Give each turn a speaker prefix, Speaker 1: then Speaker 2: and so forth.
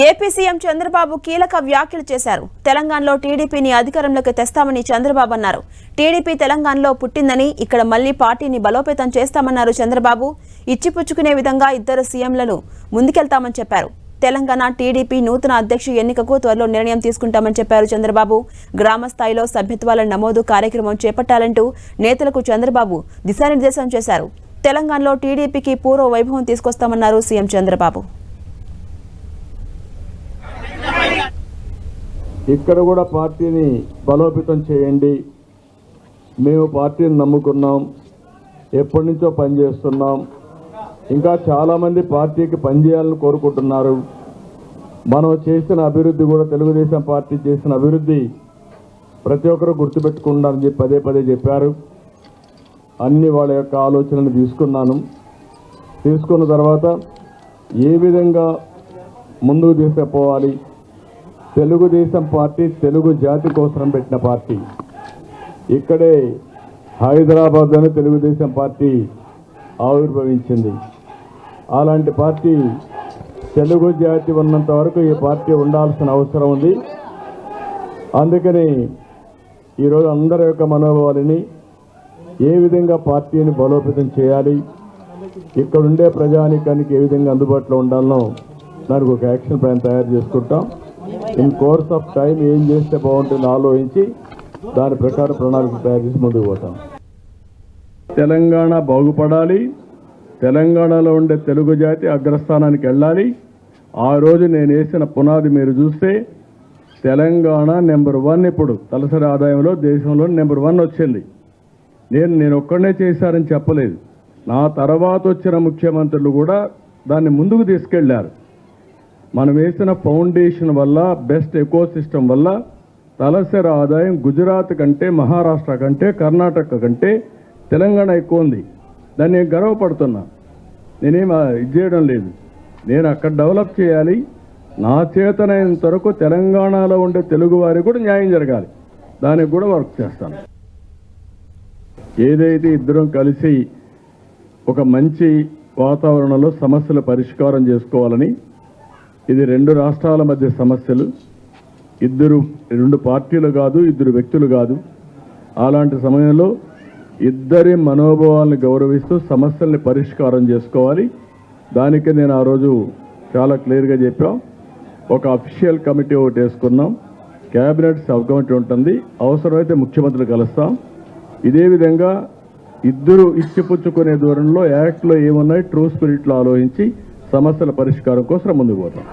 Speaker 1: AP CM Chandrababu కీలక వ్యాఖ్యలు చేశారు. తెలంగాణలో టీడీపీని అధికారంలోకి తెస్తామని చంద్రబాబు అన్నారు. టీడీపీ తెలంగాణలో పుట్టిందని ఇక్కడ మళ్ళీ పార్టీని బలోపేతం చేస్తామన్నారు చంద్రబాబు. ఇచ్చిపుచ్చుకునే విధంగా ఇద్దరు సీఎంలను ముందుకెళ్తామని చెప్పారు. తెలంగాణ టీడీపీ నూతన అధ్యక్ష ఎన్నికకు త్వరలో నిర్ణయం తీసుకుంటామని చెప్పారు చంద్రబాబు. గ్రామ స్థాయిలో సభ్యత్వాల నమోదు కార్యక్రమం చేపట్టాలంటూ నేతలకు చంద్రబాబు దిశానిర్దేశం చేశారు. తెలంగాణలో టీడీపీకి పూర్వ వైభవం తీసుకొస్తామన్నారు సీఎం చంద్రబాబు.
Speaker 2: ఇక్కడ కూడా పార్టీని బలోపేతం చేయండి. మేము పార్టీని నమ్ముకున్నాం. ఎప్పటి నుంచో పనిచేస్తున్నాం ఇంకా చాలామంది పార్టీకి పనిచేయాలని కోరుకుంటున్నారు. మనం చేసిన అభివృద్ధి కూడా తెలుగుదేశం పార్టీ చేసిన అభివృద్ధి ప్రతి ఒక్కరు గుర్తుపెట్టుకుంటారని చెప్పి పదే పదే చెప్పారు. అన్ని వాళ్ళ యొక్క ఆలోచనలు తీసుకున్నాను. తీసుకున్న తర్వాత ఏ విధంగా ముందుకు తీసుకుపోవాలి? తెలుగుదేశం పార్టీ తెలుగు జాతి కోసం పెట్టిన పార్టీ. ఇక్కడే హైదరాబాద్లోనే తెలుగుదేశం పార్టీ ఆవిర్భవించింది. అలాంటి పార్టీ తెలుగు జాతి ఉన్నంత వరకు ఈ పార్టీ ఉండాల్సిన అవసరం ఉంది. అందుకని ఈరోజు అందరి యొక్క మనోభావాలని ఏ విధంగా పార్టీని బలోపేతం చేయాలి ఇక్కడ ఉండే ప్రజానికానికి ఏ విధంగా అందుబాటులో ఉండాలనో దానికి ఒక యాక్షన్ ప్లాన్ తయారు చేసుకుంటాం. ఇన్ కోర్స్ ఆఫ్ టైం ఏం చేస్తే బాగుంటుందో ఆలోచించి దాని ప్రకారం ప్రణాళిక తయారు చేసి ముందుకు పోతాం. తెలంగాణ బాగుపడాలి. తెలంగాణలో ఉండే తెలుగు జాతి అగ్రస్థానానికి వెళ్ళాలి. ఆ రోజు నేను వేసిన పునాది మీరు చూస్తే తెలంగాణ నెంబర్ వన్ ఇప్పుడు తలసరి ఆదాయంలో దేశంలో నెంబర్ వన్ వచ్చింది. నేను నేను ఒక్కడనే చేశారని చెప్పలేదు. నా తర్వాత వచ్చిన ముఖ్యమంత్రులు కూడా దాన్ని ముందుకు తీసుకెళ్ళారు. మనం వేసిన ఫౌండేషన్ వల్ల బెస్ట్ ఎకో సిస్టమ్ వల్ల తలసరి ఆదాయం గుజరాత్ కంటే మహారాష్ట్ర కంటే కర్ణాటక కంటే తెలంగాణ ఎక్కువ ఉంది. దాన్ని నేను గర్వపడుతున్నా. నేనేం ఇది చేయడం లేదు. నేను అక్కడ డెవలప్ చేయాలి. నా చేతనైనంత వరకు తెలంగాణలో ఉండే తెలుగు వారికి కూడా న్యాయం జరగాలి. దానికి కూడా వర్క్ చేస్తాను. ఏదైతే ఇద్దరం కలిసి ఒక మంచి వాతావరణంలో సమస్యల పరిష్కారం చేసుకోవాలని ఇది రెండు రాష్ట్రాల మధ్య సమస్యలు. ఇద్దరు రెండు పార్టీలు కాదు ఇద్దరు వ్యక్తులు కాదు. అలాంటి సమయంలో ఇద్దరి మనోభావాలను గౌరవిస్తూ సమస్యల్ని పరిష్కారం చేసుకోవాలి. దానికి నేను ఆ రోజు చాలా క్లియర్గా చెప్పాం. ఒక అఫీషియల్ కమిటీ ఒకటి వేసుకున్నాం. క్యాబినెట్ సబ్ కమిటీ ఉంటుంది. అవసరమైతే ముఖ్యమంత్రులు కలుస్తాం. ఇదే విధంగా ఇద్దరు ఇచ్చిపుచ్చుకునే దూరంలో యాక్ట్లో ఏమున్నాయి? ట్రూ స్పిరిట్లో ఆలోచించి సమస్యల పరిష్కారం కోసం ముందుకు పోతాం.